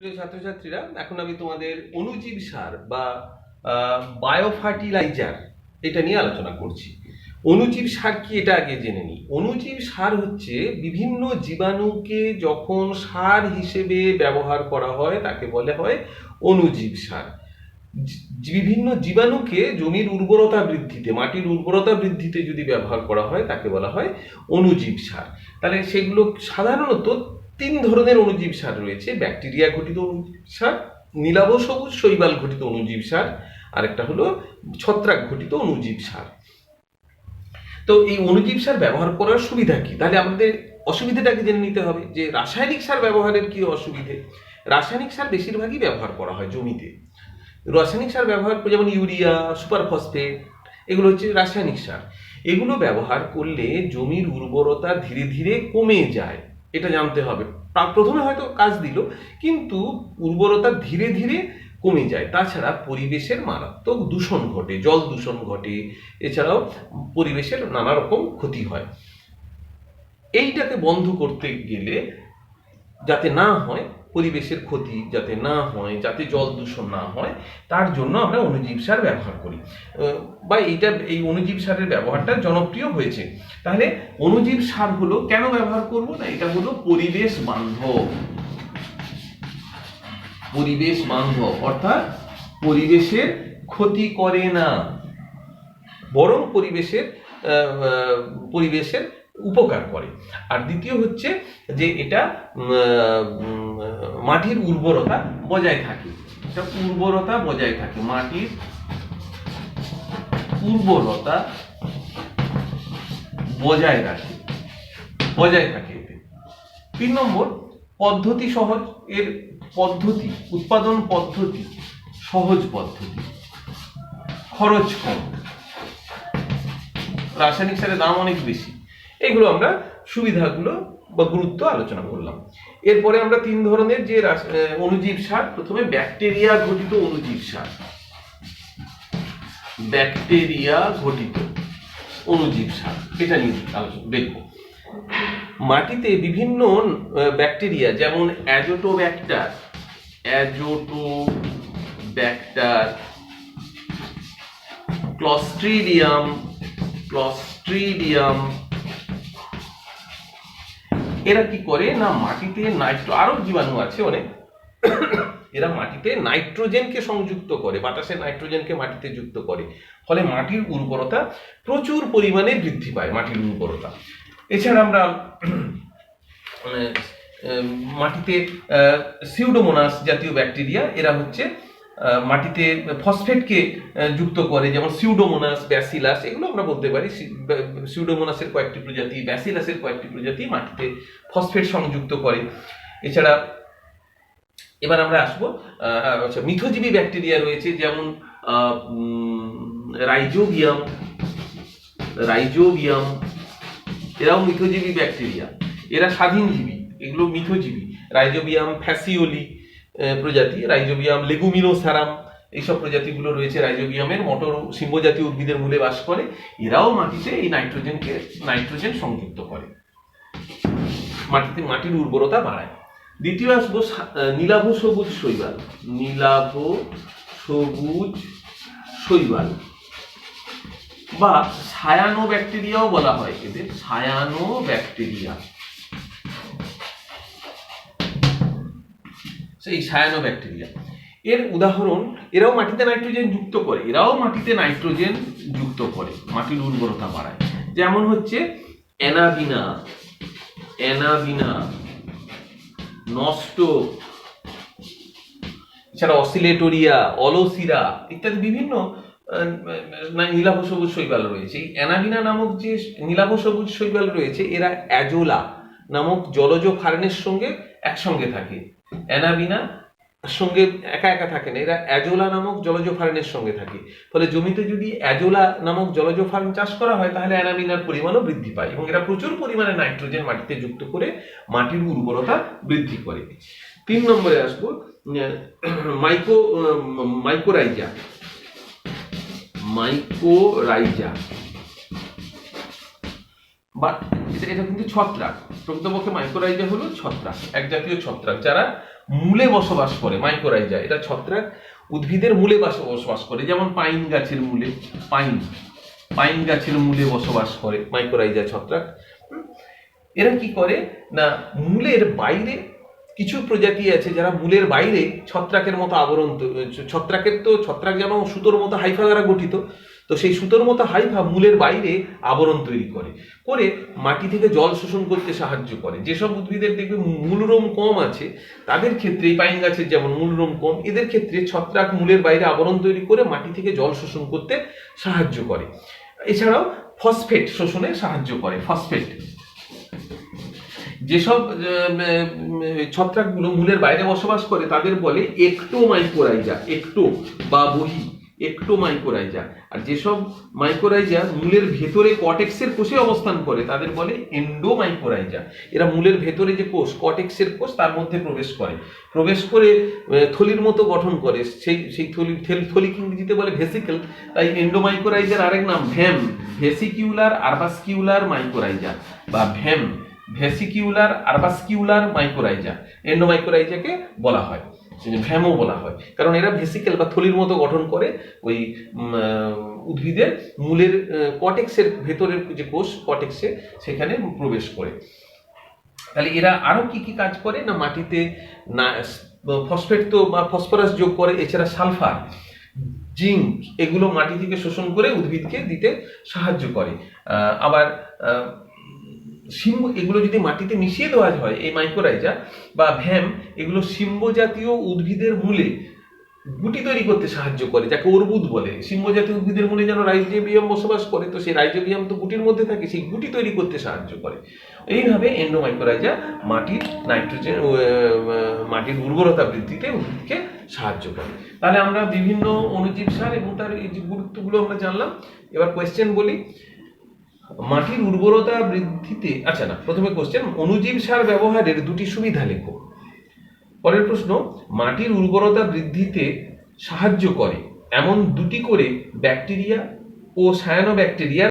ছাত্রছাত্রীরা, এখন আমি তোমাদের অণুজীব সার বা বায়ো ফার্টিলাইজার এটা নিয়ে আলোচনা করছি। অণুজীব সার কি এটা আগে জেনে নিই। অণুজীব সার হচ্ছে বিভিন্ন জীবাণুকে যখন সার হিসেবে ব্যবহার করা হয়, তাকে বলে হয় অনুজীব সার। বিভিন্ন জীবাণুকে জমির উর্বরতা বৃদ্ধিতে, মাটির উর্বরতা বৃদ্ধিতে যদি ব্যবহার করা হয়, তাকে বলা হয় অণুজীব সার। তাহলে সেগুলো সাধারণত তিন ধরনের অণুজীব সার রয়েছে, ব্যাকটেরিয়া ঘটিত অণুজীব সার, নীলাভ সবুজ শৈবাল ঘটিত অণুজীব সার, আরেকটা হলো ছত্রাক ঘটিত অণুজীব সার। তো এই অণুজীব সার ব্যবহার করার সুবিধা কি? তাহলে আমাদের অসুবিধাটাকে জেনে নিতে হবে যে রাসায়নিক সার ব্যবহারের কি অসুবিধে? রাসায়নিক সার বেশিরভাগই ব্যবহার করা হয় জমিতে। রাসায়নিক সার ব্যবহার করে যেমন ইউরিয়া, সুপার ফসফেট, এগুলো হচ্ছে রাসায়নিক সার। এগুলো ব্যবহার করলে জমির উর্বরতা ধীরে ধীরে কমে যায়। এটা জানতে হবে। প্রা- প্রথমে হয়তো কাজ দিল, কিন্তু উর্বরতা ধীরে ধীরে কমে যায়। তাছাড়া পরিবেশের মারাত্মক দূষণ ঘটে, জল দূষণ ঘটে। এছাড়াও পরিবেশের নানা রকম ক্ষতি হয়। এইটাকে বন্ধ করতে গেলে যাতে না হয় পরিবেশের ক্ষতি যাতে না হয়, যাতে জল দূষণ না হয়, তার জন্য আমরা অণুজীব সার ব্যবহার করি। বা এইটা, এই অণুজীব সারের ব্যবহারটা জনপ্রিয় হয়েছে। তাহলে অণুজীব সার হলো কেন ব্যবহার করব না? এটা হলো পরিবেশ বান্ধব। পরিবেশ বান্ধব, অর্থাৎ পরিবেশের ক্ষতি করে না। বরং পরিবেশের পরিবেশের উপকার করে। আর দ্বিতীয় হচ্ছে যে এটা মাটির উর্বরতা বজায় থাকে। এটা উর্বরতা বজায় থাকে। মাটির উর্বরতা বজায় রাখে। বজায় থাকে এতে। তিন নম্বর, পদ্ধতি সহজ। এর পদ্ধতি, উৎপাদন পদ্ধতি সহজ পদ্ধতি। খরচ কম। রাসায়নিক সারের দাম অনেক বেশি। এগুলো আমরা সুবিধাগুলো বা গুরুত্ব আলোচনা করলাম। এরপরে আমরা তিন ধরনের যে অণুজীব সার, প্রথমে ব্যাকটেরিয়া ঘটিত অণুজীব সার। ব্যাকটেরিয়া ঘটিত অণুজীব সার, এটা নিয়ে আলোচনা দেখব। মাটিতে বিভিন্ন ব্যাকটেরিয়া, যেমন অ্যাজোটোব্যাক্টার অ্যাজোটোব্যাক্টার, ক্লস্ট্রিডিয়াম ক্লস্ট্রিডিয়াম এরা কি করে? না মাটিতে নাইট্রো আরও জীবাণু আছে অনেক। এরা মাটিতে নাইট্রোজেনকে সংযুক্ত করে বাতাসের নাইট্রোজেনকে মাটিতে যুক্ত করে। ফলে মাটির উর্বরতা প্রচুর পরিমাণে বৃদ্ধি পায় মাটির উর্বরতা। এছাড়া আমরা মানে, মাটিতে সিউডোমোনাস জাতীয় ব্যাকটেরিয়া এরা হচ্ছে মাটিতে ফসফেটকে যুক্ত করে, যেমন সিউডোমোনাস ব্যাসিলাস এগুলো আমরা বলতে পারি। সিউডোমোনাসের কয়েকটি প্রজাতি ব্যাসিলাসের কয়েকটি প্রজাতি মাটিতে ফসফেট সংযুক্ত করে। এছাড়া এবার আমরা আসব আচ্ছা মিথজীবী ব্যাকটেরিয়া রয়েছে, যেমন রাইজোবিয়াম রাইজোবিয়াম, এরাও মিথজীবী ব্যাকটেরিয়া। এরা স্বাধীনজীবী, এগুলো মিথজীবী। রাইজোবিয়াম, ফ্যাসিওলি প্রজাতি, রাইজোবিয়াম লেগুমিনোসারাম এইসব প্রজাতিগুলো রয়েছে রাইজোবিয়ামের, মটর সিংহ জাতীয় উদ্ভিদের মূলে বাস করে। এরাও মাটিতে এই নাইট্রোজেনকে, নাইট্রোজেন সংযুক্ত করে। মাটিতে, মাটির উর্বরতা বাড়ায়। দ্বিতীয় আসব নীলাভ সবুজ শৈবাল। নীলাভ সবুজ শৈবাল। বা ছায়ানো ব্যাকটেরিয়াও বলা হয় এদের ছায়ানো ব্যাকটেরিয়া। সেই ছায়ানো ব্যাকটেরিয়া এর উদাহরণ, এরাও মাটিতে নাইট্রোজেন যুক্ত করে, এরাও মাটিতে নাইট্রোজেন যুক্ত করে, মাটির উর্বরতা বাড়ায়। যেমন হচ্ছে অ্যানাবিনা অ্যানাবিনা, নষ্ট, এছাড়া অসিলেটোরিয়া, অলসিরা ইত্যাদি বিভিন্ন নীলাভ সবুজ শৈবাল রয়েছে। এই অ্যানাবিনা নামক যে নীলাভ সবুজ শৈবাল রয়েছে, এরা অ্যাজোলা নামক জলজ ফার্নের সঙ্গে একসঙ্গে থাকে। অ্যানাবিনা সঙ্গে একা একা থাকে না এরা অ্যাজোলা নামক জলজ ফার্নের সঙ্গে থাকে। ফলে জমিতে যদি অ্যাজোলা নামক জলজ ফার্ন চাষ করা হয়, তাহলে অ্যানাবিনার পরিমাণও বৃদ্ধি পায় এবং এরা প্রচুর পরিমাণে নাইট্রোজেন মাটিতে যুক্ত করে মাটির উর্বরতা বৃদ্ধি করে। তিন নম্বরে আসব মাইকো মাইকোরাইজা। মাইকোরাইজা। বা এটা কিন্তু ছত্রাক। প্রকৃতপক্ষে মাইক্রোরাইজা হলো ছত্রাক, এক জাতীয় ছত্রাক যারা মূলে বসবাস করে মাইকোরাইজা এটা ছত্রাক উদ্ভিদের মূলে বাস- বসবাস করে, যেমন পাইন গাছের মূলে, পাইন পাইন গাছের মূলে বসবাস করে মাইকোরাইজা ছত্রাক? এরা কি করে না, মূলের বাইরে কিছু প্রজাতি আছে যারা মূলের বাইরে ছত্রাকের মতো আবরণ ছত্রাকের তো ছত্রাক যেন সুতোর মতো হাইফা দ্বারা গঠিত তো সেই সুতোর মতো হাইফা মূলের বাইরে আবরণ তৈরি করে করে মাটি থেকে জল শোষণ করতে সাহায্য করে। যেসব উদ্ভিদের দেখবে মূলরোম কম আছে, তাদের ক্ষেত্রে পাইন গাছের যেমন মূলরোম কম, এদের ক্ষেত্রে ছত্রাক মূলের বাইরে আবরণ তৈরি করে মাটি থেকে জল শোষণ করতে সাহায্য করে। এছাড়াও ফসফেট শোষণে সাহায্য করে, ফসফেট। যেসব ছত্রাকগুলো মূলের বাইরে বসবাস করে, তাদের বলে একটোমাইকোরাইজা একটো বা বহি। একটোমাইকোরাইজা আর যেসব মাইকোরাইজা মূলের ভেতরে কটেক্সের কোষে অবস্থান করে, তাদের বলে এন্ডো এন্ডোমাইকোরাইজা এরা মূলের ভেতরে যে কোষ কটেক্সের কোষ, তার মধ্যে প্রবেশ করে। প্রবেশ করে থলির মতো গঠন করে। সেই সেই থলি, থেল- থলিকে ইংরেজিতে বলে ভেসিকেল তাই এন্ডোমাইকোরাইজার আরেক নাম ভ্যাম ভেসিকিউলার আরবাসকিউলার মাইকোরাইজা বা ভ্যাম ভেসিকিউলার আরবাসকিউলার মাইকোরাইজা এন্ডোমাইকোরাইজাকে বলা হয়। ভ্যামও বলা হয়। কারণ এরা ভেসিকেল বা থলির মতো গঠন করে ওই উদ্ভিদের মূলের কটেক্সের ভেতরের যে কোষ, কটেক্সে সেখানে প্রবেশ করে। তাহলে এরা আরও কি কি কাজ করে? না মাটিতে না ফসফেট তো বা ফসফরাস যোগ করে, এছাড়া সালফার, জিঙ্ক, এগুলো মাটি থেকে শোষণ করে উদ্ভিদকে দিতে সাহায্য করে। আবার সিম্ব, এগুলো যদি মাটিতে মিশিয়ে দেওয়া হয়, এই মাইক্রোরাইজা বা ভ্যাম, এগুলো সিম্ব জাতীয় উদ্ভিদের মূলে গুটি তৈরি করতে সাহায্য করে, যাকে অর্বুদ বলে। সিম্ব জাতীয় উদ্ভিদের মূলে যেন রাইজোবিয়াম বসবাস করে, তো সেই রাইজোবিয়াম তো গুটির মধ্যে থাকে, সেই গুটি তৈরি করতে সাহায্য করে। এইভাবে এন্ডোমাইক্রোরাইজা মাটির নাইট্রোজেন মাটির উর্বরতা বৃদ্ধিতে উদ্ভিদকে সাহায্য করে। তাহলে আমরা বিভিন্ন অণুজীব সার এবং তার এই যে গুরুত্বগুলো আমরা জানলাম। এবার কোয়েশ্চেন বলি মাটির উর্বরতা বৃদ্ধিতে আচ্ছা না, প্রথমে কোশ্চেন অনুজীব সার ব্যবহারের দুটি সুবিধা লেখো। পরের প্রশ্ন, মাটির উর্বরতা বৃদ্ধিতে সাহায্য করে এমন দুটি করে ব্যাকটেরিয়া ও সায়ানো ব্যাকটেরিয়া